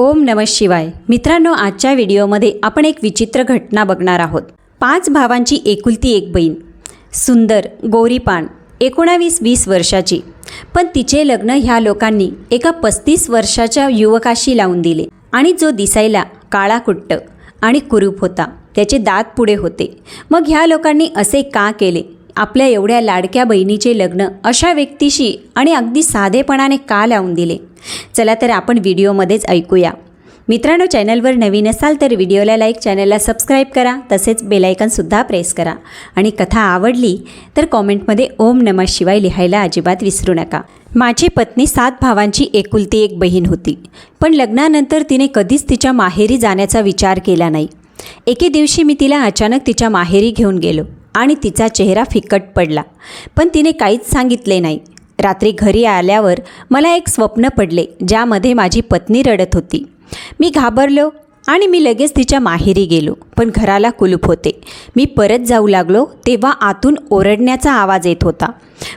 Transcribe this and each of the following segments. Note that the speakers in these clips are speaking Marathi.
ओम नम शिवाय. मित्रांनो आजच्या व्हिडिओमध्ये आपण एक विचित्र घटना बघणार आहोत. पाच भावांची एकुलती एक बहीण. सुंदर गोरीपान एकोणावीस वीस वर्षाची. पण तिचे लग्न ह्या लोकांनी एका पस्तीस वर्षाच्या युवकाशी लावून दिले आणि जो दिसायला काळा कुट्ट आणि कुरूप होता. त्याचे दात पुढे होते. मग ह्या लोकांनी असे का केले? आपल्या एवढ्या लाडक्या बहिणीचे लग्न अशा व्यक्तीशी आणि अगदी साधेपणाने का लावून दिले? चला तर आपण व्हिडिओमध्येच ऐकूया. मित्रांनो चॅनलवर नवीन असाल तर व्हिडिओला लाईक चॅनलला सबस्क्राईब करा तसेच बेलायकनसुद्धा प्रेस करा. आणि कथा आवडली तर कॉमेंटमध्ये ओम नमः शिवाय लिहायला अजिबात विसरू नका. माझी पत्नी सात भावांची एकुलती एक बहीण होती. पण लग्नानंतर तिने कधीच तिच्या माहेरी जाण्याचा विचार केला नाही. एके दिवशी मी तिला अचानक तिच्या माहेरी घेऊन गेलो. आणि तिचा चेहरा फिकट पडला. पण तिने काहीच सांगितले नाही. रात्री घरी आल्यावर मला एक स्वप्न पडले ज्यामध्ये माझी पत्नी रडत होती. मी घाबरलो आणि मी लगेच तिच्या माहेरी गेलो. पण घराला कुलूप होते. मी परत जाऊ लागलो तेव्हा आतून ओरडण्याचा आवाज येत होता.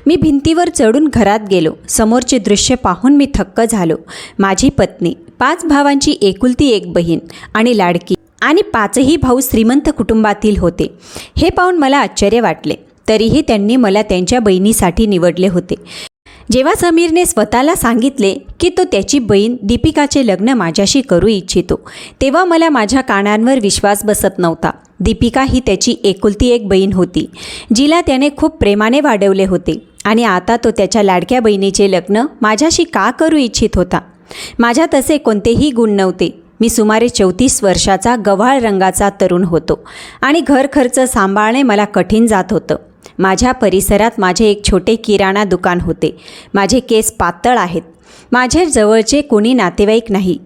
मी भिंतीवर चढून घरात गेलो. समोरचे दृश्य पाहून मी थक्क झालो. माझी पत्नी पाच भावांची एकुलती एक बहीण आणि लाडकी आणि पाचही भाऊ श्रीमंत कुटुंबातील होते. हे पाहून मला आश्चर्य वाटले. तरीही त्यांनी मला त्यांच्या बहिणीसाठी निवडले होते. जेव्हा समीरने स्वतःला सांगितले की तो त्याची बहीण दीपिकाचे लग्न माझ्याशी करू इच्छितो तेव्हा मला माझ्या कानांवर विश्वास बसत नव्हता. दीपिका ही त्याची एकुलती एक बहीण होती जिला त्याने खूप प्रेमाने वाढवले होते आणि आता तो त्याच्या लाडक्या बहिणीचे लग्न माझ्याशी का करू इच्छित होता? माझ्या तसे कोणतेही गुण नव्हते. मी सुमारे चौतीस वर्षाचा गव्हाळ रंगाचा तरुण होतो आणि घर खर्च सांभाळणे मला कठीण जात होतं. माझ्या परिसरात माझे एक छोटे किराणा दुकान होते. माझे केस पातळ आहेत. माझ्या जवळचे कुणी नातेवाईक नाही.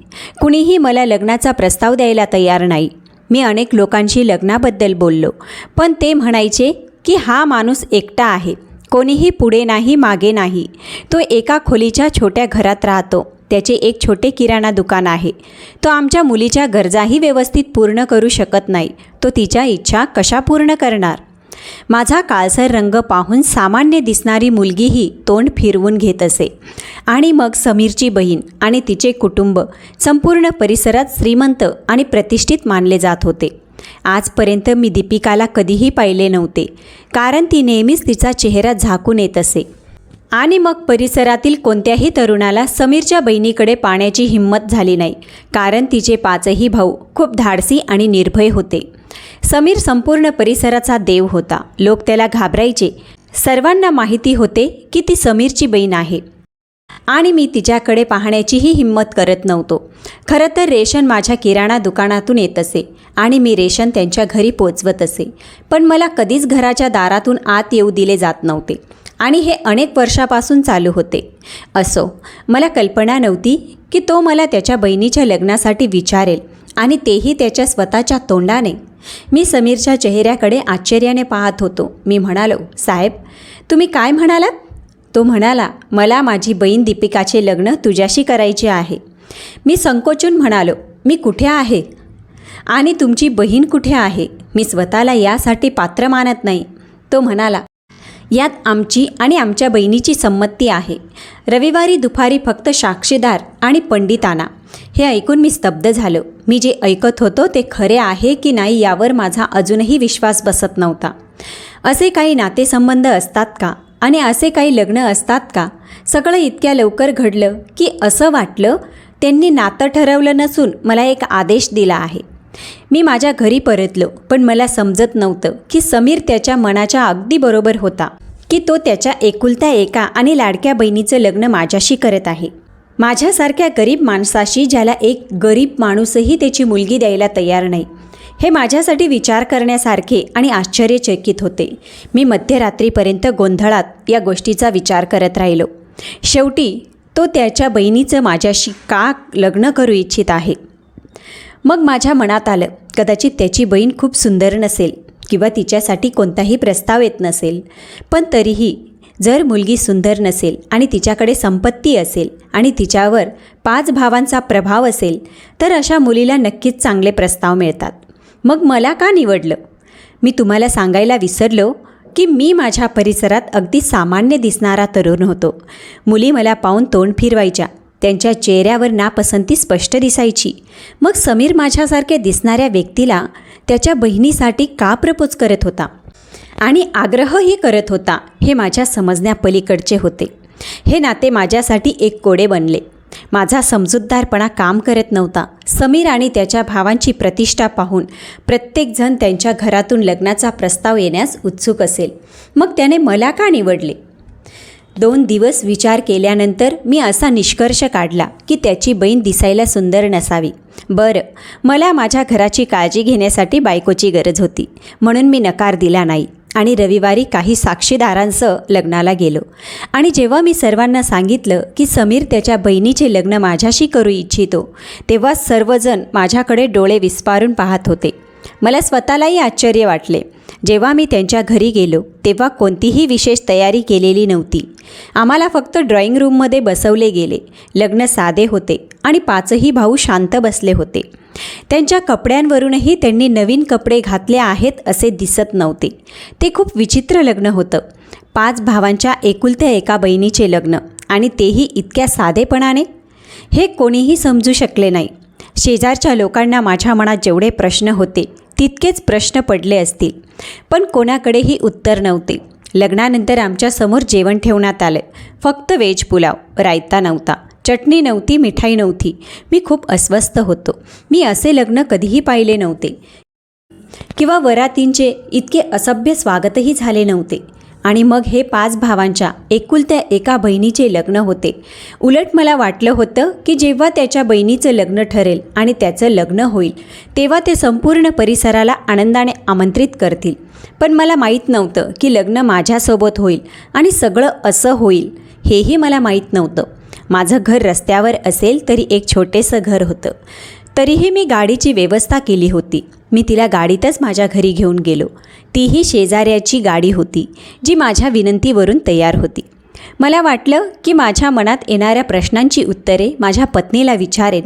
कुणीही मला लग्नाचा प्रस्ताव द्यायला तयार नाही. मी अनेक लोकांशी लग्नाबद्दल बोललो. पण ते म्हणायचे की हा माणूस एकटा आहे. कोणीही पुढे नाही मागे नाही. तो एका खोलीच्या छोट्या घरात राहतो. त्याचे एक छोटे किराणा दुकान आहे. तो आमच्या मुलीच्या गरजाही व्यवस्थित पूर्ण करू शकत नाही. तो तिच्या इच्छा कशा पूर्ण करणार? माझा काळसर रंग पाहून सामान्य दिसणारी मुलगीही तोंड फिरवून घेत असे. आणि मग समीरची बहीण आणि तिचे कुटुंब संपूर्ण परिसरात श्रीमंत आणि प्रतिष्ठित मानले जात होते. आजपर्यंत मी दीपिकाला कधीही पाहिले नव्हते. कारण ती नेहमीच तिचा चेहरा झाकून येत असे. आणि मग परिसरातील कोणत्याही तरुणाला समीरच्या बहिणीकडे पाण्याची हिंमत झाली नाही कारण तिचे पाचही भाऊ खूप धाडसी आणि निर्भय होते. समीर संपूर्ण परिसराचा देव होता. लोक त्याला घाबरायचे. सर्वांना माहिती होते की ती समीरची बहीण आहे. आणि मी तिच्याकडे पाहण्याचीही हिंमत करत नव्हतो. खरं तर रेशन माझ्या किराणा दुकानातून येत असे आणि मी रेशन त्यांच्या घरी पोचवत असे. पण मला कधीच घराच्या दारातून आत येऊ दिले जात नव्हते. आणि हे अनेक वर्षापासून चालू होते. असो मला कल्पना नव्हती की तो मला त्याच्या बहिणीच्या लग्नासाठी विचारेल आणि तेही त्याच्या स्वतःच्या तोंडाने. मी समीरच्या चेहऱ्याकडे आश्चर्याने पाहत होतो. मी म्हणालो साहेब तुम्ही काय म्हणालात? तो म्हणाला मला माझी बहीण दीपिकाचे लग्न तुझ्याशी करायचे आहे. मी संकोचून म्हणालो मी कुठे आहे? आणि तुमची बहीण कुठे आहे? मी स्वतःला यासाठी पात्र मानत नाही. तो म्हणाला यात आमची आणि आमच्या बहिणीची संमती आहे. रविवारी दुपारी फक्त साक्षीदार आणि पंडिताना. हे ऐकून मी स्तब्ध झालो. मी जे ऐकत होतो ते खरे आहे की नाही यावर माझा अजूनही विश्वास बसत नव्हता. असे काही नातेसंबंध असतात का? आणि असे काही लग्न असतात का? सगळं इतक्या लवकर घडलं की असं वाटलं त्यांनी नातं ठरवलं नसून मला एक आदेश दिला आहे. मी माझ्या घरी परतलो पण मला समजत नव्हतं की समीर त्याच्या मनाच्या अगदी बरोबर होता की तो त्याच्या एकुलत्या एका आणि लाडक्या बहिणीचं लग्न माझ्याशी करत आहे. माझ्यासारख्या गरीब माणसाशी ज्याला एक गरीब माणूसही त्याची मुलगी द्यायला तयार नाही हे माझ्यासाठी विचार करण्यासारखे आणि आश्चर्यचकित होते. मी मध्यरात्रीपर्यंत गोंधळात या गोष्टीचा विचार करत राहिलो. शेवटी तो त्याच्या बहिणीचं माझ्याशी का लग्न करू इच्छित आहे? मग माझ्या मनात आलं कदाचित त्याची बहीण खूप सुंदर नसेल किंवा तिच्यासाठी कोणताही प्रस्ताव येत नसेल. पण तरीही जर मुलगी सुंदर नसेल आणि तिच्याकडे संपत्ती असेल आणि तिच्यावर पाच भावांचा प्रभाव असेल तर अशा मुलीला नक्कीच चांगले प्रस्ताव मिळतात. मग मला का निवडलं? मी तुम्हाला सांगायला विसरलो की मी माझ्या परिसरात अगदी सामान्य दिसणारा तरुण होतो. मुली मला पाहून तोंड फिरवायच्या. त्यांच्या चेहऱ्यावर नापसंती स्पष्ट दिसायची. मग समीर माझ्यासारख्या दिसणाऱ्या व्यक्तीला त्याच्या बहिणीसाठी का प्रपोज करत होता? आणि आग्रहही करत होता हे माझ्या समजण्यापलीकडचे होते. हे नाते माझ्यासाठी एक कोडे बनले. माझा समजूतदारपणा काम करत नव्हता. समीर आणि त्याच्या भावांची प्रतिष्ठा पाहून प्रत्येकजण त्यांच्या घरातून लग्नाचा प्रस्ताव येण्यास उत्सुक असेल. मग त्याने मला का निवडले? दोन दिवस विचार केल्यानंतर मी असा निष्कर्ष काढला की त्याची बहीण दिसायला सुंदर नसावी. बरं मला माझ्या घराची काळजी घेण्यासाठी बायकोची गरज होती. म्हणून मी नकार दिला नाही आणि रविवारी काही साक्षीदारांसह लग्नाला गेलो. आणि जेव्हा मी सर्वांना सांगितलं की समीर त्याच्या बहिणीचे लग्न माझ्याशी करू इच्छितो तेव्हा सर्वजण माझ्याकडे डोळे विस्पारून पाहत होते. मला स्वतःलाही आश्चर्य वाटले. जेव्हा मी त्यांच्या घरी गेलो तेव्हा कोणतीही विशेष तयारी केलेली नव्हती. आम्हाला फक्त ड्रॉइंग रूममध्ये बसवले गेले. लग्न साधे होते आणि पाचही भाऊ शांत बसले होते. त्यांच्या कपड्यांवरूनही त्यांनी नवीन कपडे घातले आहेत असे दिसत नव्हते. ते खूप विचित्र लग्न होतं. पाच भावांच्या एकुलत्या एका बहिणीचे लग्न आणि तेही इतक्या साधेपणाने? हे कोणीही समजू शकले नाही. शेजारच्या लोकांना माझ्या मनात जेवढे प्रश्न होते तितकेच प्रश्न पडले असतील. पण कोणाकडेही उत्तर नव्हते. लग्नानंतर आमच्यासमोर जेवण ठेवण्यात आलं. फक्त वेज पुलाव रायता नव्हता. चटणी नव्हती मिठाई नव्हती. मी खूप अस्वस्थ होतो. मी असे लग्न कधीही पाहिले नव्हते. किंवा वरातींचे इतके असभ्य स्वागतही झाले नव्हते. आणि मग हे पाच भावांच्या एकुलत्या एका बहिणीचे लग्न होते. उलट मला वाटलं होतं की जेव्हा त्याच्या बहिणीचं लग्न ठरेल आणि त्याचं लग्न होईल तेव्हा ते संपूर्ण परिसराला आनंदाने आमंत्रित करतील. पण मला माहीत नव्हतं की लग्न माझ्यासोबत होईल आणि सगळं असं होईल हेही मला माहीत नव्हतं. माझं घर रस्त्यावर असेल तरी एक छोटेसं घर होतं. तरीही मी गाडीची व्यवस्था केली होती. मी तिला गाडीतच माझ्या घरी घेऊन गेलो. तीही शेजाऱ्याची गाडी होती जी माझ्या विनंतीवरून तयार होती. मला वाटलं की माझ्या मनात येणाऱ्या प्रश्नांची उत्तरे माझ्या पत्नीला विचारेन.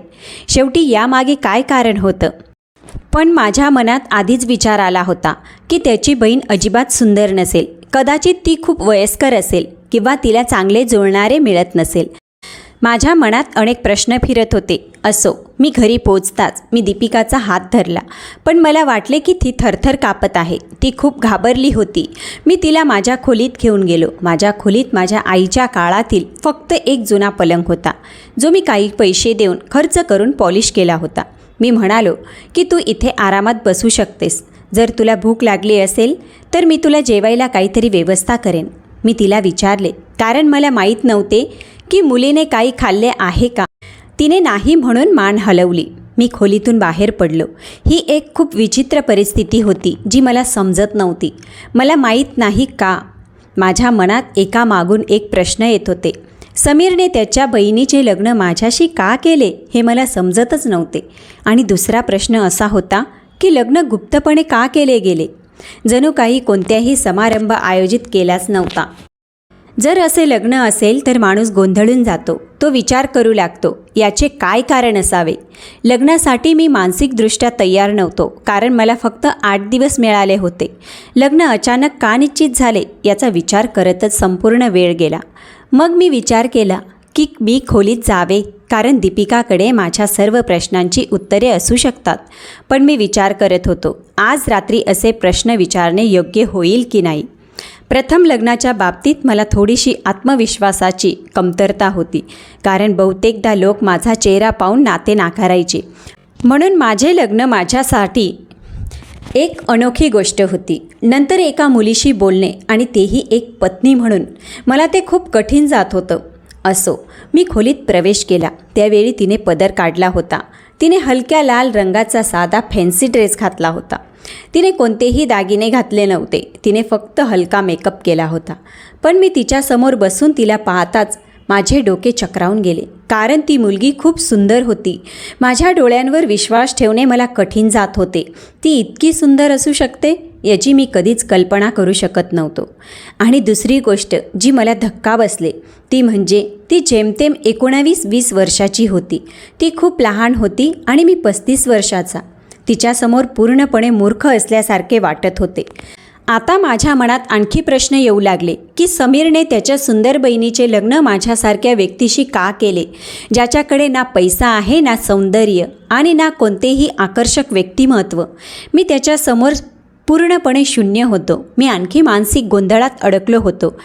शेवटी यामागे काय कारण होतं? पण माझ्या मनात आधीच विचार आला होता की त्याची बहीण अजिबात सुंदर नसेल. कदाचित ती खूप वयस्कर असेल किंवा तिला चांगले जुळणारे मिळत नसेल. माझ्या मनात अनेक प्रश्न फिरत होते. असो मी घरी पोचताच मी दीपिकाचा हात धरला. पण मला वाटले की ती थरथर कापत आहे. ती खूप घाबरली होती. मी तिला माझ्या खोलीत घेऊन गेलो. माझ्या खोलीत माझ्या आईच्या काळातील फक्त एक जुना पलंग होता. जो मी काही पैसे देऊन खर्च करून पॉलिश केला होता. मी म्हणालो की तू इथे आरामात बसू शकतेस. जर तुला भूक लागली असेल तर मी तुला जेवायला काहीतरी व्यवस्था करेन. मी तिला विचारले कारण मला माहीत नव्हते की मुलीने काही खाल्ले आहे का? तिने नाही म्हणून मान हलवली. मी खोलीतून बाहेर पडलो. ही एक खूप विचित्र परिस्थिती होती जी मला समजत नव्हती. मला माहीत नाही का? माझ्या मनात एकामागून एक प्रश्न येत होते. समीरने त्याच्या बहिणीचे लग्न माझ्याशी का केले हे मला समजतच नव्हते. आणि दुसरा प्रश्न असा होता की लग्न गुप्तपणे का केले गेले? जणू काही कोणत्याही समारंभ आयोजित केलाच नव्हता. जर असे लग्न असेल तर माणूस गोंधळून जातो. तो विचार करू लागतो याचे काय कारण असावे? लग्नासाठी मी मानसिकदृष्ट्या तयार नव्हतो कारण मला फक्त आठ दिवस मिळाले होते. लग्न अचानक का निश्चित झाले याचा विचार करतच संपूर्ण वेळ गेला. मग मी विचार केला की मी खोलीत जावे कारण दीपिकाकडे माझ्या सर्व प्रश्नांची उत्तरे असू शकतात. पण मी विचार करत होतो आज रात्री असे प्रश्न विचारणे योग्य होईल की नाही? प्रथम लग्नाच्या बाबतीत मला थोडीशी आत्मविश्वासाची कमतरता होती कारण बहुतेकदा लोक माझा चेहरा पाहून नाते नाकारायचे. म्हणून माझे लग्न माझ्यासाठी एक अनोखी गोष्ट होती. नंतर एका मुलीशी बोलणे आणि तेही एक पत्नी म्हणून मला ते खूप कठीण जात होतं. असो मी खोलीत प्रवेश केला. त्यावेळी तिने पदर काढला होता. तिने हलक्या लाल रंगाचा साधा फॅन्सी ड्रेस घातला होता. तिने कोणतेही दागिने घातले नव्हते. तिने फक्त हलका मेकअप केला होता. पण मी तिच्यासमोर बसून तिला पाहताच माझे डोके चक्रावून गेले. कारण ती मुलगी खूप सुंदर होती. माझ्या डोळ्यांवर विश्वास ठेवणे मला कठीण जात होते. ती इतकी सुंदर असू शकते याची मी कधीच कल्पना करू शकत नव्हतो. आणि दुसरी गोष्ट जी मला धक्का बसले ती म्हणजे ती जेमतेम एकोणावीस वीस वर्षाची होती. ती खूप लहान होती आणि मी पस्तीस वर्षाचा. तिच्यासमोर पूर्णपणे मूर्ख असल्यासारखे वाटत होते. आता माझ्या मनात आणखी प्रश्न येऊ लागले की समीरने त्याच्या सुंदर बहिणीचे लग्न माझ्यासारख्या व्यक्तीशी का केले? ज्याच्याकडे ना पैसा आहे ना सौंदर्य आणि ना कोणतेही आकर्षक व्यक्तिमत्व. मी त्याच्यासमोर पूर्णपणे शून्य होतो. मी आणखी मानसिक गोंधळात अडकलो होतो.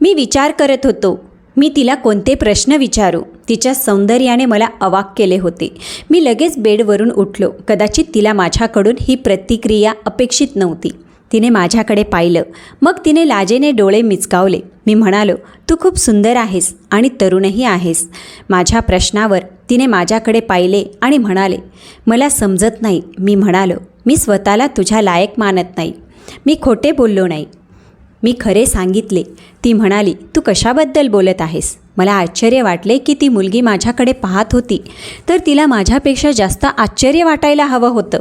मी विचार करत होतो मी तिला कोणते प्रश्न विचारू? तिच्या सौंदर्याने मला अवाक केले होते. मी लगेच बेडवरून उठलो. कदाचित तिला माझ्याकडून ही प्रतिक्रिया अपेक्षित नव्हती. तिने माझ्याकडे पाहिलं. मग तिने लाजेने डोळे मिचकावले. मी म्हणालो तू खूप सुंदर आहेस आणि तरुणही आहेस. माझ्या प्रश्नावर तिने माझ्याकडे पाहिले आणि म्हणाले मला समजत नाही मी म्हणालो मी स्वतःला तुझ्या लायक मानत नाही. मी खोटे बोललो नाही. मी खरे सांगितले. ती म्हणाली तू कशाबद्दल बोलत आहेस? मला आश्चर्य वाटले की ती मुलगी माझ्याकडे पाहत होती. तर तिला माझ्यापेक्षा जास्त आश्चर्य वाटायला हवं होतं.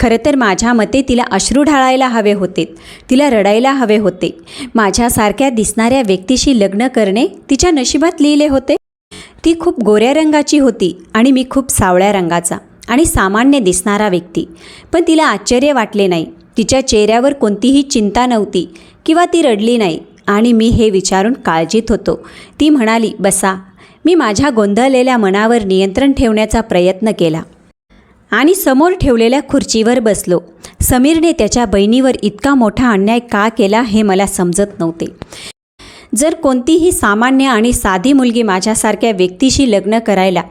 खरं तर माझ्या मते तिला अश्रू ढाळायला हवे होते. तिला रडायला हवे होते. माझ्यासारख्या दिसणाऱ्या व्यक्तीशी लग्न करणे तिच्या नशिबात लिहिले होते. ती खूप गोऱ्या रंगाची होती आणि मी खूप सावळ्या रंगाचा आणि सामान्य दिसणारा व्यक्ती. पण तिला आश्चर्य वाटले नाही. तिच्या चेहऱ्यावर कोणतीही चिंता नव्हती किंवा ती रडली नाही. आणि मी हे विचारून काळजीत होतो. ती म्हणाली बसा. मी माझ्या गोंधळलेल्या मनावर नियंत्रण ठेवण्याचा प्रयत्न केला आणि समोर ठेवलेल्या खुर्चीवर बसलो. समीरने त्याच्या बहिणीवर इतका मोठा अन्याय का केला हे मला समजत नव्हते. जर कोणतीही सामान्य आणि साधी मुलगी माझ्यासारख्या व्यक्तीशी लग्न करायला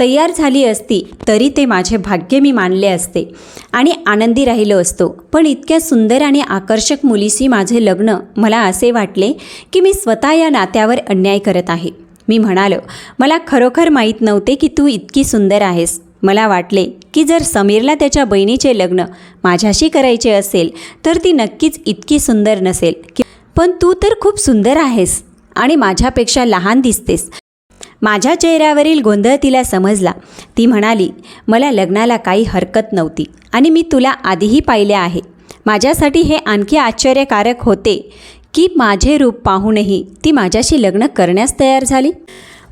तयार झाली असती तरी ते माझे भाग्य मी मानले असते. आणि आनंदी राहिलो असतो. पण इतक्या सुंदर आणि आकर्षक मुलीशी माझे लग्न मला असे वाटले की मी स्वतः या नात्यावर अन्याय करत आहे. मी म्हणालो मला खरोखर माहीत नव्हते की तू इतकी सुंदर आहेस. मला वाटले की जर समीरला त्याच्या बहिणीचे लग्न माझ्याशी करायचे असेल तर ती नक्कीच इतकी सुंदर नसेल. की पण तू तर खूप सुंदर आहेस आणि माझ्यापेक्षा लहान दिसतेस. माझ्या चेहऱ्यावरील गोंधळ तिला समजला. ती म्हणाली मला लग्नाला काही हरकत नव्हती आणि मी तुला आधीही पाहिले आहे. माझ्यासाठी हे आणखी आश्चर्यकारक होते की माझे रूप पाहूनही ती माझ्याशी लग्न करण्यास तयार झाली.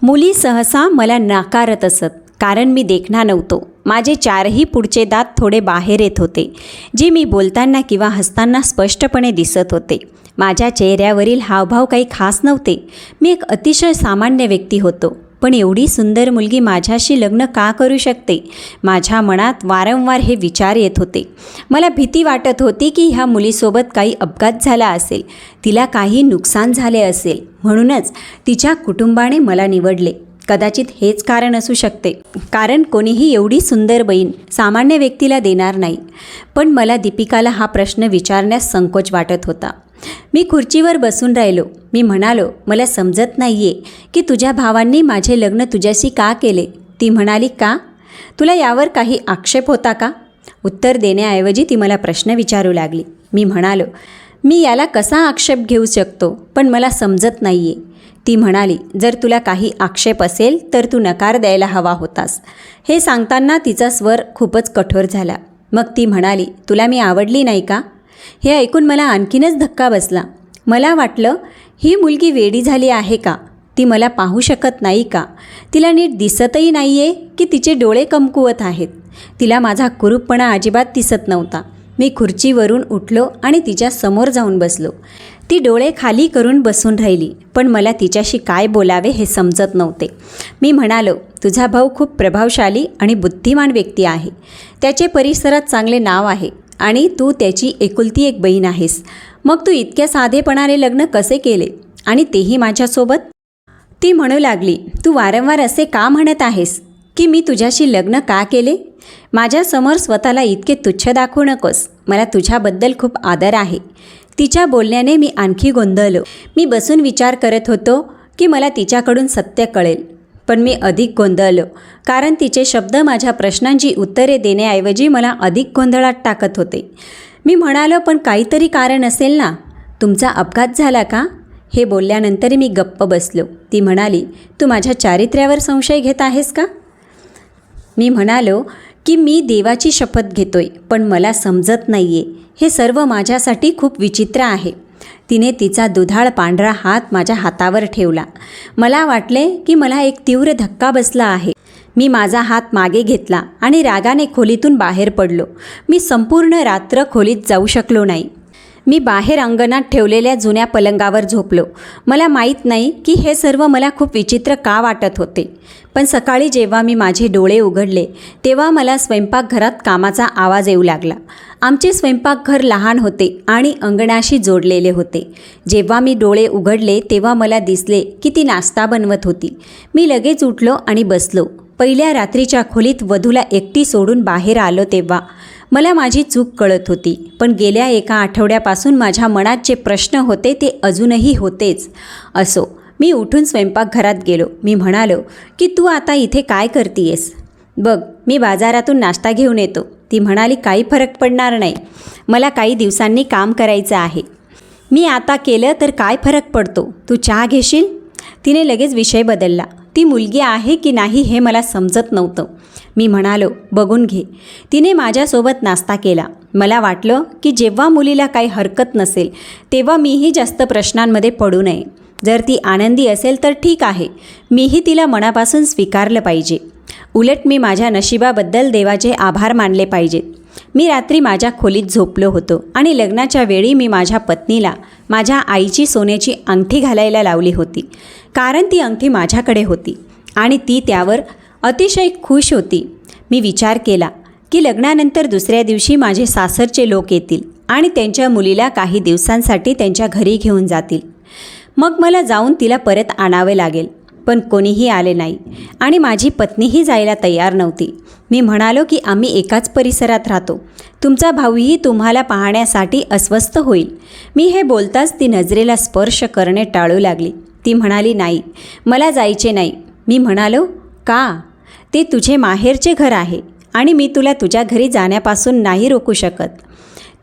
मुली सहसा मला नाकारत असत कारण मी देखणा नव्हतो. माझे चारही पुढचे दात थोडे बाहेर येत होते जे मी बोलताना किंवा हसताना स्पष्टपणे दिसत होते. माझ्या चेहऱ्यावरील हावभाव काही खास नव्हते. मी एक अतिशय सामान्य व्यक्ती होतो पण एवढी सुंदर मुलगी माझ्याशी लग्न का करू शकते? माझ्या मनात वारंवार हे विचार येत होते. मला भीती वाटत होती की ह्या मुलीसोबत काही अपघात झाला असेल तिला काही नुकसान झाले असेल. म्हणूनच तिच्या कुटुंबाने मला निवडले. कदाचित हेच कारण असू शकते. कारण कोणीही एवढी सुंदर बहीण सामान्य व्यक्तीला देणार नाही. पण मला दीपिकाला हा प्रश्न विचारण्यास संकोच वाटत होता. मी खुर्चीवर बसून राहिलो. मी म्हणालो मला समजत नाही आहे की तुझ्या भावांनी माझे लग्न तुझ्याशी का केले? ती म्हणाली का? तुला यावर काही आक्षेप होता का? उत्तर देण्याऐवजी ती मला प्रश्न विचारू लागली. मी म्हणालो मी याला कसा आक्षेप घेऊ शकतो? पण मला समजत नाही आहे ती म्हणाली जर तुला काही आक्षेप असेल तर तू नकार द्यायला हवा होतास. हे सांगताना तिचा स्वर खूपच कठोर झाला. मग ती म्हणाली तुला मी आवडली नाही का? हे ऐकून मला आणखीनच धक्का बसला. मला वाटलं ही मुलगी वेडी झाली आहे का? ती मला पाहू शकत नाही का? तिला नीट दिसतही नाही आहे की तिचे डोळे कमकुवत आहेत. तिला माझा कुरूपपणा अजिबात दिसत नव्हता. मी खुर्चीवरून उठलो आणि तिच्या समोर जाऊन बसलो. ती डोळे खाली करून बसून राहिली. पण मला तिच्याशी काय बोलावे हे समजत नव्हते. मी म्हणालो तुझा भाऊ खूप प्रभावशाली आणि बुद्धिमान व्यक्ती आहे. त्याचे परिसरात चांगले नाव आहे आणि तू त्याची एकुलती एक बहीण आहेस. मग तू इतक्या साधेपणाने लग्न कसे केले? आणि तेही माझ्यासोबत? ती म्हणू लागली तू वारंवार असे का म्हणत आहेस? की मी तुझ्याशी लग्न का केले? माझ्यासमोर स्वतःला इतके तुच्छ दाखवू नकोस. मला तुझ्याबद्दल खूप आदर आहे. तिच्या बोलण्याने मी आणखी गोंधळलो. मी बसून विचार करत होतो की मला तिच्याकडून सत्य कळेल. पण मी अधिक गोंधळलो कारण तिचे शब्द माझ्या प्रश्नांची उत्तरे देण्याऐवजी मला अधिक गोंधळात टाकत होते. मी म्हणालो पण काहीतरी कारण असेल ना? तुमचा अपघात झाला का? हे बोलल्यानंतर मी गप्प बसलो. ती म्हणाली तू माझ्या चारित्र्यावर संशय घेत आहेस का? मी म्हणालो की मी देवाची शपथ घेतोय पण मला समजत नाही आहे हे सर्व माझ्यासाठी खूप विचित्र आहे. तिने तिचा दुधाळ पांढरा हात माझ्या हातावर ठेवला. मला वाटले की मला एक तीव्र धक्का बसला आहे. मी माझा हात मागे घेतला आणि रागाने खोलीतून बाहेर पडलो. मी संपूर्ण रात्र खोलीत जाऊ शकलो नाही. मी बाहेर अंगणात ठेवलेल्या जुन्या पलंगावर झोपलो. मला माहीत नाही की हे सर्व मला खूप विचित्र का वाटत होते. पण सकाळी जेव्हा मी माझे डोळे उघडले तेव्हा मला स्वयंपाकघरात कामाचा आवाज येऊ लागला. आमचे स्वयंपाकघर लहान होते आणि अंगणाशी जोडलेले होते. जेव्हा मी डोळे उघडले तेव्हा मला दिसले की ती नाश्ता बनवत होती. मी लगेच उठलो आणि बसलो. पहिल्या रात्रीच्या खोलीत वधूला एकटी सोडून बाहेर आलो तेव्हा. मला माझी चूक कळत होती पण गेल्या एका आठवड्यापासून माझ्या मनात जे प्रश्न होते ते अजूनही होतेच. असो मी उठून स्वयंपाकघरात गेलो. मी म्हणालो की तू आता इथे काय करतीयेस? बघ मी बाजारातून नाश्ता घेऊन येतो. ती म्हणाली काही फरक पडणार नाही. मला काही दिवसांनी काम करायचं आहे. मी आता केलं तर काय फरक पडतो? तू चहा घेशील? तिने लगेच विषय बदलला. ती मुलगी आहे की नाही हे मला समजत नव्हतं. मी म्हणालो बघून घे. तिने माझ्यासोबत नाश्ता केला. मला वाटलं की जेव्हा मुलीला काही हरकत नसेल तेव्हा मीही जास्त प्रश्नांमध्ये पडू नये. जर ती आनंदी असेल तर ठीक आहे. मीही तिला मनापासून स्वीकारलं पाहिजे. उलट मी माझ्या नशिबाबद्दल देवाचे आभार मानले पाहिजेत. मी रात्री माझ्या खोलीत झोपलो होतो आणि लग्नाच्या वेळी मी माझ्या पत्नीला माझ्या आईची सोन्याची अंगठी घालायला लावली होती. कारण ती अंगठी माझ्याकडे होती आणि ती त्यावर अतिशय खुश होती. मी विचार केला की लग्नानंतर दुसऱ्या दिवशी माझे सासरचे लोक येतील आणि त्यांच्या मुलीला काही दिवसांसाठी त्यांच्या घरी घेऊन जातील. मग मला जाऊन तिला परत आणावे लागेल. पण कोणीही आले नाही. आणि माझी पत्नीही जायला तयार नव्हती. मी म्हणालो की आम्ही एकाच परिसरात राहतो. तुमचा भाऊही तुम्हाला पाहण्यासाठी अस्वस्थ होईल. मी हे बोलताच ती नजरेला स्पर्श करणे टाळू लागली. ती म्हणाली नाही मला जायचे नाही. मी म्हणालो का? ते तुझे माहेरचे घर आहे आणि मी तुला तुझ्या घरी जाण्यापासून नाही रोखू शकत.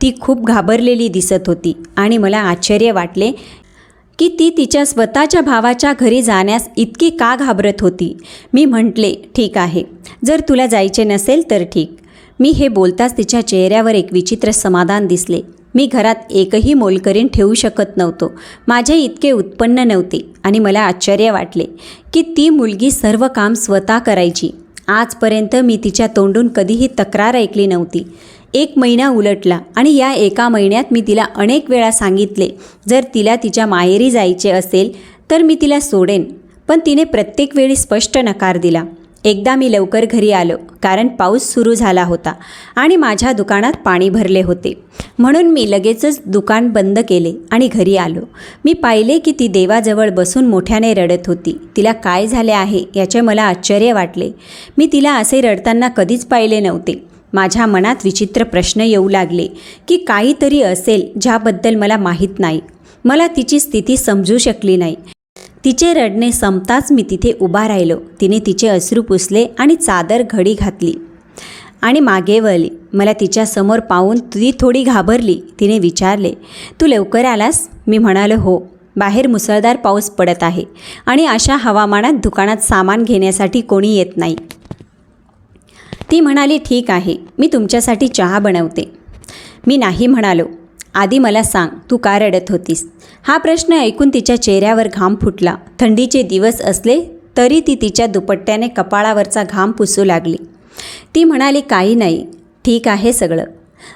ती खूप घाबरलेली दिसत होती आणि मला आश्चर्य वाटले की ती तिच्या स्वतःच्या भावाच्या घरी जाण्यास इतकी का घाबरत होती? मी म्हटले ठीक आहे. जर तुला जायचे नसेल तर ठीक. मी हे बोलताच तिच्या चेहऱ्यावर एक विचित्र समाधान दिसले. मी घरात एकही मोलकरीण ठेवू शकत नव्हतो. माझे इतके उत्पन्न नव्हते आणि मला आश्चर्य वाटले की ती मुलगी सर्व काम स्वतः करायची. आजपर्यंत मी तिच्या तोंडून कधीही तक्रार ऐकली नव्हती. एक महिना उलटला आणि या एका महिन्यात मी तिला अनेक वेळा सांगितले जर तिला तिच्या माहेरी जायचे असेल तर मी तिला सोडेन. पण तिने प्रत्येक वेळी स्पष्ट नकार दिला. एकदा मी लवकर घरी आलो कारण पाऊस सुरू झाला होता आणि माझ्या दुकानात पाणी भरले होते. म्हणून मी लगेचच दुकान बंद केले आणि घरी आलो. मी पाहिले की ती देवाजवळ बसून मोठ्याने रडत होती. तिला काय झाले आहे याचे मला आश्चर्य वाटले. मी तिला असे रडताना कधीच पाहिले नव्हते. माझ्या मनात विचित्र प्रश्न येऊ लागले की काहीतरी असेल ज्याबद्दल मला माहीत नाही. मला तिची स्थिती समजू शकली नाही. तिचे रडणे संपताच मी तिथे उभा राहिलो. तिने तिचे अश्रू पुसले आणि चादर घडी घातली आणि मागे वळली. मला तिच्यासमोर पाहून ती थोडी घाबरली. तिने विचारले तू लवकर आलास? मी म्हणालो हो. बाहेर मुसळधार पाऊस पडत आहे आणि अशा हवामानात दुकानात सामान घेण्यासाठी कोणी येत नाही. ती म्हणाली ठीक आहे मी तुमच्यासाठी चहा बनवते. मी नाही म्हणालो. आधी मला सांग तू का रडत होतीस? हा प्रश्न ऐकून तिच्या चेहऱ्यावर घाम फुटला. थंडीचे दिवस असले तरी ती तिच्या दुपट्ट्याने कपाळावरचा घाम पुसू लागली. ती म्हणाली काही नाही ठीक आहे सगळं.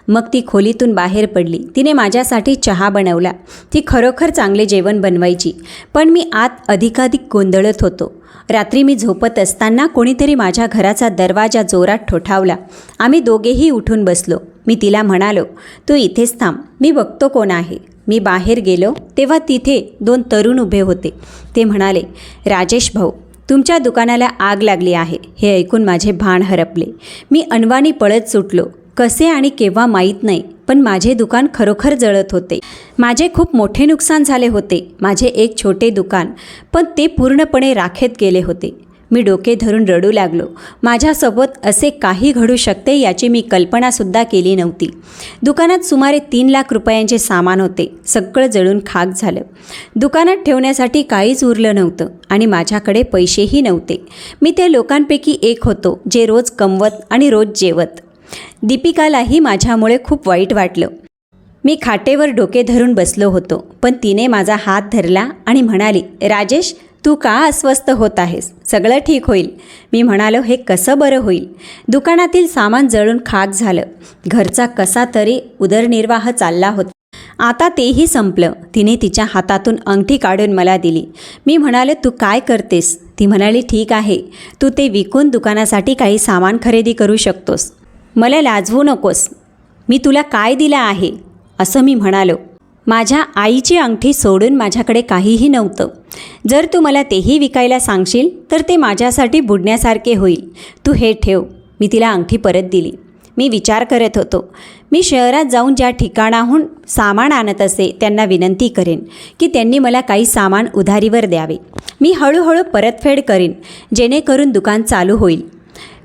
मग ती खोलीतून बाहेर पडली. तिने माझ्यासाठी चहा बनवला. ती खरोखर चांगले जेवण बनवायची. पण मी आत अधिकाधिक गोंधळत होतो. रात्री मी झोपत असताना कोणीतरी माझ्या घराचा दरवाजा जोरात ठोठावला. आम्ही दोघेही उठून बसलो. मी तिला म्हणालो तू इथेच थांब. मी बघतो कोण आहे. मी बाहेर गेलो. तेव्हा तिथे दोन तरुण उभे होते. ते म्हणाले राजेश भाऊ तुमच्या दुकानाला आग लागली आहे. हे ऐकून माझे भान हरपले. मी अनवाणी पळत सुटलो. कसे आणि केव्हा माहीत नाही. पण माझे दुकान खरोखर जळत होते. माझे खूप मोठे नुकसान झाले होते. माझे एक छोटे दुकान. पण ते पूर्णपणे राखेत गेले होते. मी डोके धरून रडू लागलो. माझ्यासोबत असे काही घडू शकते याची मी कल्पनासुद्धा केली नव्हती. दुकानात सुमारे तीन लाख रुपयांचे सामान होते. सगळं जळून खाक झालं. दुकानात ठेवण्यासाठी काहीच उरलं नव्हतं आणि माझ्याकडे पैसेही नव्हते. मी त्या लोकांपैकी एक होतो जे रोज कमवत आणि रोज जेवत. दीपिकालाही माझ्यामुळे खूप वाईट वाटलं. मी खाटेवर डोके धरून बसलो होतो पण तिने माझा हात धरला आणि म्हणाली राजेश तू का अस्वस्थ होत आहेस? सगळं ठीक होईल. मी म्हणालो हे कसं बरं होईल? दुकानातील सामान जळून खाक झालं. घरचा कसा तरी उदरनिर्वाह चालला होता. आता तेही संपलं. तिने तिच्या हातातून अंगठी काढून मला दिली. मी म्हणाले तू काय करतेस? ती म्हणाली ठीक आहे. तू ते विकून दुकानासाठी काही सामान खरेदी करू शकतोस. मला लाजवू नकोस. मी तुला काय दिलं आहे? असं मी म्हणालो. माझ्या आईची अंगठी सोडून माझ्याकडे काहीही नव्हतं. जर तू मला तेही विकायला सांगशील तर ते माझ्यासाठी बुडण्यासारखे होईल. तू हे ठेव. मी तिला अंगठी परत दिली. मी विचार करत होतो. मी शहरात जाऊन ज्या ठिकाणाहून सामान आणत असे त्यांना विनंती करेन की त्यांनी मला काही सामान उधारीवर द्यावे. मी हळूहळू परतफेड करीन जेणेकरून दुकान चालू होईल.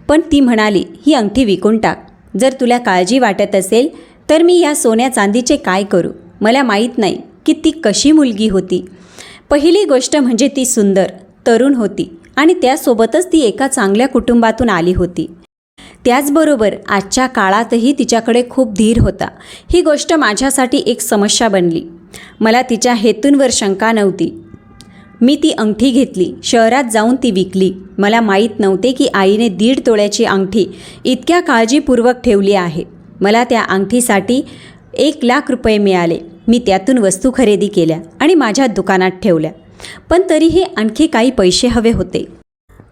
पण ती म्हणाली ही अंगठी विकून टाक. जर तुला काळजी वाटत असेल तर मी या सोन्या चांदीचे काय करू? मला माहीत नाही की ती कशी मुलगी होती. पहिली गोष्ट म्हणजे ती सुंदर तरुण होती आणि त्यासोबतच ती एका चांगल्या कुटुंबातून आली होती. त्याचबरोबर आजच्या काळातही तिच्याकडे खूप धीर होता. ही गोष्ट माझ्यासाठी एक समस्या बनली. मला तिच्या हेतूंवर शंका नव्हती. मी ती अंगठी घेतली. शहरात जाऊन ती विकली. मला माहीत नव्हते की आईने दीड तोळ्याची अंगठी इतक्या काळजीपूर्वक ठेवली आहे. मला त्या अंगठीसाठी एक लाख रुपये मिळाले. मी त्यातून वस्तू खरेदी केल्या आणि माझ्या दुकानात ठेवल्या. पण तरीही आणखी काही पैसे हवे होते.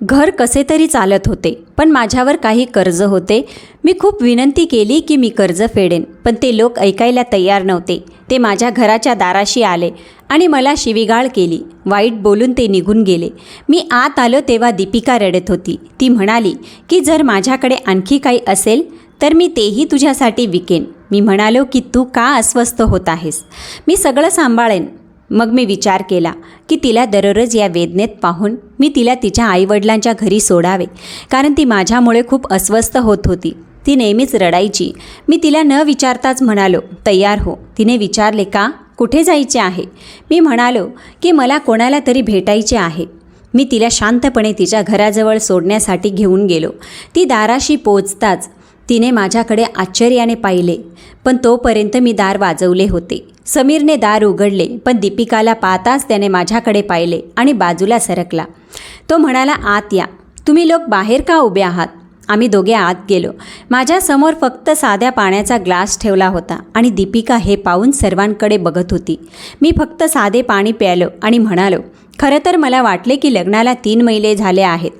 घर कसे तरी चालत होते पण माझ्यावर काही कर्ज होते. मी खूप विनंती केली की मी कर्ज फेडेन पण ते लोक ऐकायला तयार नव्हते. ते माझ्या घराच्या दाराशी आले आणि मला शिवीगाळ केली. वाईट बोलून ते निघून गेले. मी आत आलो तेव्हा दीपिका रडत होती. ती म्हणाली की जर माझ्याकडे आणखी काही असेल तर मी तेही तुझ्यासाठी विकेन. मी म्हणालो की तू का अस्वस्थ होत आहेस? मी सगळं सांभाळेन. मग मी विचार केला की तिला दररोज या वेदनेत पाहून मी तिला तिच्या आईवडिलांच्या घरी सोडावे कारण ती माझ्यामुळे खूप अस्वस्थ होत होती. ती नेहमीच रडायची. मी तिला न विचारताच म्हणालो तयार हो. तिने विचारले का? कुठे जायचे आहे? मी म्हणालो की मला कोणाला तरी भेटायचे आहे. मी तिला शांतपणे तिच्या घराजवळ सोडण्यासाठी घेऊन गेलो. ती दाराशी पोचताच तिने माझ्याकडे आश्चर्याने पाहिले. पण तोपर्यंत मी दार वाजवले होते. समीरने दार उघडले पण दीपिकाला पाहताच त्याने माझ्याकडे पाहिले आणि बाजूला सरकला. तो म्हणाला आत या. तुम्ही लोक बाहेर का उभे आहात? आम्ही दोघे आत गेलो. माझ्यासमोर फक्त साध्या पाण्याचा ग्लास ठेवला होता आणि दीपिका हे पाहून सर्वांकडे बघत होती. मी फक्त साधे पाणी प्यालो आणि म्हणालो खरं तर मला वाटले की लग्नाला तीन महिने झाले आहेत.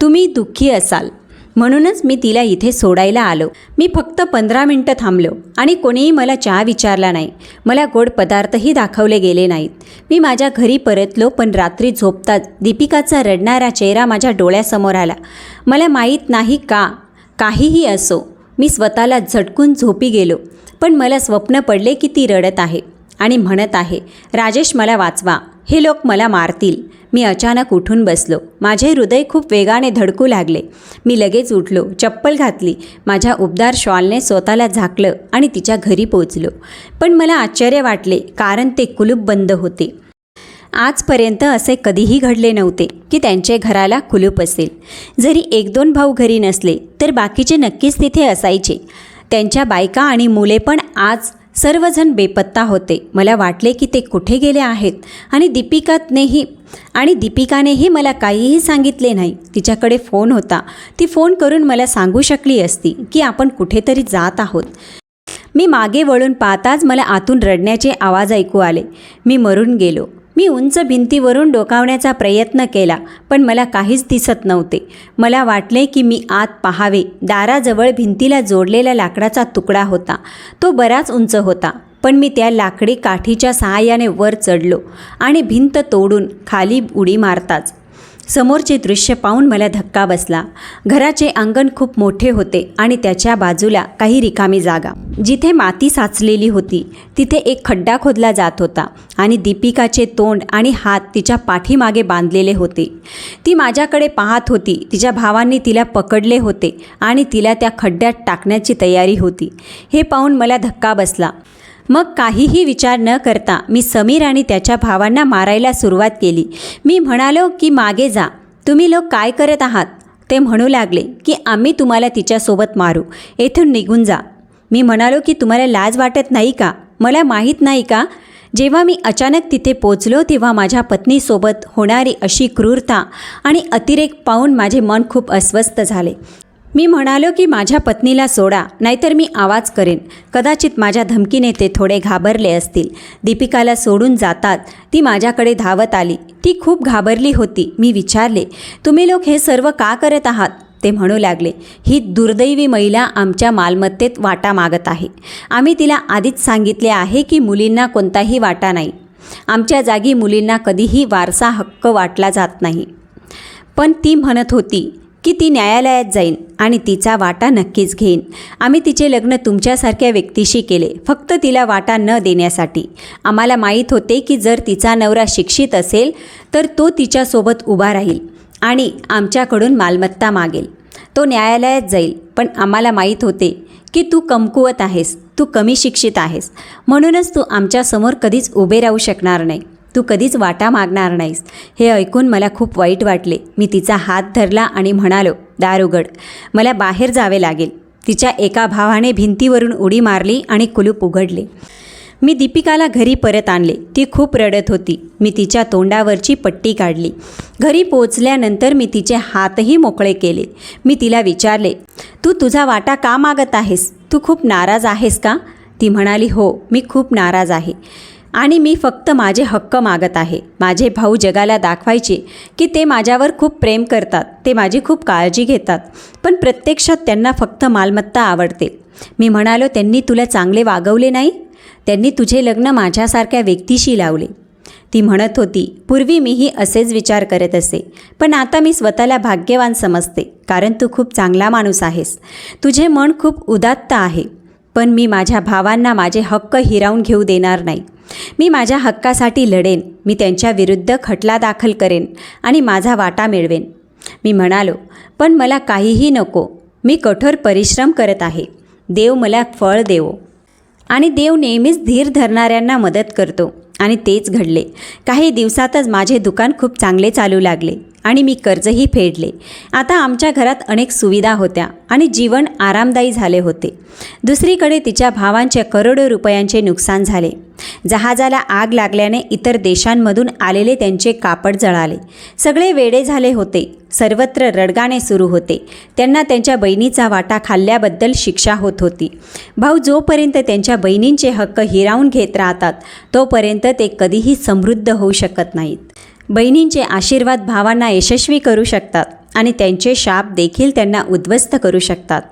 तुम्ही दुःखी असाल. म्हणूनच मी तिला इथे सोडायला आलो. मी फक्त पंधरा मिनटं थांबलो आणि कोणीही मला चहा विचारला नाही. मला गोड पदार्थही दाखवले गेले नाहीत. मी माझ्या घरी परतलो पण रात्री झोपताच दीपिकाचा रडणारा चेहरा माझ्या डोळ्यासमोर आला. मला माहीत नाही का काहीही असो मी स्वतःला झटकून झोपी गेलो पण मला स्वप्न पडले की ती रडत आहे आणि म्हणत आहे राजेश मला वाचवा. हे लोक मला मारतील. मी अचानक उठून बसलो. माझे हृदय खूप वेगाने धडकू लागले. मी लगेच उठलो चप्पल घातली माझ्या उबदार शॉलने स्वतःला झाकलं आणि तिच्या घरी पोचलो पण मला आश्चर्य वाटले कारण ते कुलूप बंद होते. आजपर्यंत असे कधीही घडले नव्हते की त्यांचे घराला कुलूप असेल. जरी एक दोन भाऊ घरी नसले तर बाकीचे नक्कीच तिथे असायचे. त्यांच्या बायका आणि मुले पण आज सर्वजण बेपत्ता होते. मला वाटले की ते कुठे गेले आहेत? आणि दीपिकानेही आणि दीपिकानेही मला काहीही सांगितले नाही. तिच्याकडे फोन होता. ती फोन करून मला सांगू शकली असती की आपण कुठेतरी जात आहोत. मी मागे वळून पाहताच मला आतून रडण्याचे आवाज ऐकू आले. मी मरून गेलो. मी उंच भिंतीवरून डोकावण्याचा प्रयत्न केला पण मला काहीच दिसत नव्हते. मला वाटले की मी आत पाहावे. दाराजवळ भिंतीला जोडलेला लाकडाचा तुकडा होता. तो बराच उंच होता पण मी त्या लाकडी काठीच्या सहाय्याने वर चढलो आणि भिंत तोडून खाली उडी मारताच. समोरचे दृश्य पाहून मला धक्का बसला. घराचे अंगण खूप मोठे होते आणि त्याच्या बाजूला काही रिकामी जागा. जिथे माती साचलेली होती तिथे एक खड्डा खोदला जात होता आणि दीपिकाचे तोंड आणि हात तिच्या पाठीमागे बांधलेले होते. ती माझ्याकडे पाहत होती तिच्या भावांनी तिला पकडले होते आणि तिला त्या खड्ड्यात टाकण्याची तयारी होती. हे पाहून मला धक्का बसला. मग काहीही विचार न करता मी समीर आणि त्याच्या भावांना मारायला सुरुवात केली. मी म्हणालो की मागे जा. तुम्ही लोक काय करत आहात? ते म्हणू लागले की आम्ही तुम्हाला तिच्यासोबत मारू. येथून निघून जा. मी म्हणालो की तुम्हाला लाज वाटत नाही का? मला माहीत नाही का? जेव्हा मी अचानक तिथे पोचलो तेव्हा माझ्या पत्नीसोबत होणारी अशी क्रूरता आणि अतिरेक पाहून माझे मन खूप अस्वस्थ झाले. मी म्हणालो की माझ्या पत्नीला सोडा नाहीतर मी आवाज करेन. कदाचित माझ्या धमकीने ते थोडे घाबरले असतील. दीपिकाला सोडून जातात. ती माझ्याकडे धावत आली. ती खूप घाबरली होती. मी विचारले तुम्ही लोक हे सर्व का करत आहात? ते म्हणू लागले ही दुर्दैवी महिला आमच्या मालमत्तेत वाटा मागत आहे. आम्ही तिला आधीच सांगितले आहे की मुलींना कोणताही वाटा नाही. आमच्या जागी मुलींना कधीही वारसा हक्क वाटला जात नाही. पण ती म्हणत होती की ती न्यायालयात जाईन आणि तिचा वाटा नक्कीच घेईन. आम्ही तिचे लग्न तुमच्यासारख्या व्यक्तीशी केले फक्त तिला वाटा न देण्यासाठी. आम्हाला माहीत होते की जर तिचा नवरा शिक्षित असेल तर तो तिच्यासोबत उभा राहील आणि आमच्याकडून मालमत्ता मागेल. तो न्यायालयात जाईल पण आम्हाला माहीत होते की तू कमकुवत आहेस तू कमी शिक्षित आहेस. म्हणूनच तू आमच्यासमोर कधीच उभे राहू शकणार नाही. तू कधीच वाटा मागणार नाहीस. हे ऐकून मला खूप वाईट वाटले. मी तिचा हात धरला आणि म्हणालो दार उघड मला बाहेर जावे लागेल. तिच्या एका भावाने भिंतीवरून उडी मारली आणि कुलूप उघडले. मी दीपिकाला घरी परत आणले. ती खूप रडत होती. मी तिच्या तोंडावरची पट्टी काढली. घरी पोचल्यानंतर मी तिचे हातही मोकळे केले. मी तिला विचारले तू तुझा वाटा का मागत आहेस? तू खूप नाराज आहेस का? ती म्हणाली हो मी खूप नाराज आहे. आणि मी फक्त माझे हक्क मागत आहे. माझे भाऊ जगाला दाखवायचे की ते माझ्यावर खूप प्रेम करतात. ते माझी खूप काळजी घेतात. पण प्रत्यक्षात त्यांना फक्त मालमत्ता आवडते. मी म्हणालो त्यांनी तुला चांगले वागवले नाही? त्यांनी तुझे लग्न माझ्यासारख्या व्यक्तीशी लावले. ती म्हणत होती पूर्वी मीही असेच विचार करत असे पण आता मी स्वतःला भाग्यवान समजते कारण तू खूप चांगला माणूस आहेस. तुझे मन खूप उदात्त आहे. पण मी माझ्या भावांना माझे हक्क हिरावून घेऊ देणार नाही. मी माझ्या हक्कासाठी लढेन मी त्यांच्या विरुद्ध खटला दाखल करेन आणि माझा वाटा मिळवेन. मी म्हणालो पण मला काहीही नको मी कठोर परिश्रम करत आहे. देव मला फळ देवो. आणि देव नेहमीच धीर धरणाऱ्यांना मदत करतो. आणि तेच घडले. काही दिवसातच माझे दुकान खूप चांगले चालू लागले आणि मी कर्जही फेडले. आता आमच्या घरात अनेक सुविधा होत्या आणि जीवन आरामदायी झाले होते. दुसरीकडे तिच्या भावांचे करोडो रुपयांचे नुकसान झाले. जहाजाला आग लागल्याने इतर देशांमधून आलेले त्यांचे कापड जळाले. सगळे वेडे झाले होते. सर्वत्र रडगाणे सुरू होते. त्यांना त्यांच्या बहिणीचा वाटा खाल्ल्याबद्दल शिक्षा होत होती. भाऊ जोपर्यंत त्यांच्या बहिणींचे हक्क हिरावून घेत राहतात तोपर्यंत ते कधीही समृद्ध होऊ शकत नाहीत. बहिणींचे आशीर्वाद भावांना यशस्वी करू शकतात. आणि त्यांचे शाप देखील त्यांना उद्ध्वस्त करू शकतात.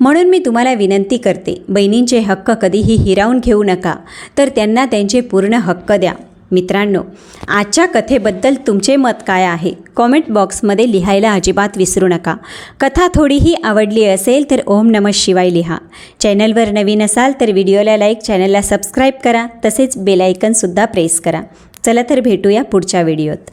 म्हणून मी तुम्हाला विनंती करते बहिणींचे हक्क कधीही हिरावून घेऊ नका तर त्यांना त्यांचे पूर्ण हक्क द्या. मित्रांनो आजच्या कथेबद्दल तुमचे मत काय आहे? कॉमेंट बॉक्समध्ये लिहायला अजिबात विसरू नका. कथा थोडीही आवडली असेल तर ओम नमः शिवाय लिहा. चॅनलवर नवीन असाल तर व्हिडिओला लाईक चॅनलला सबस्क्राईब करा तसेच बेलायकनसुद्धा प्रेस करा. चला तर भेटूया पुढच्या व्हिडिओत.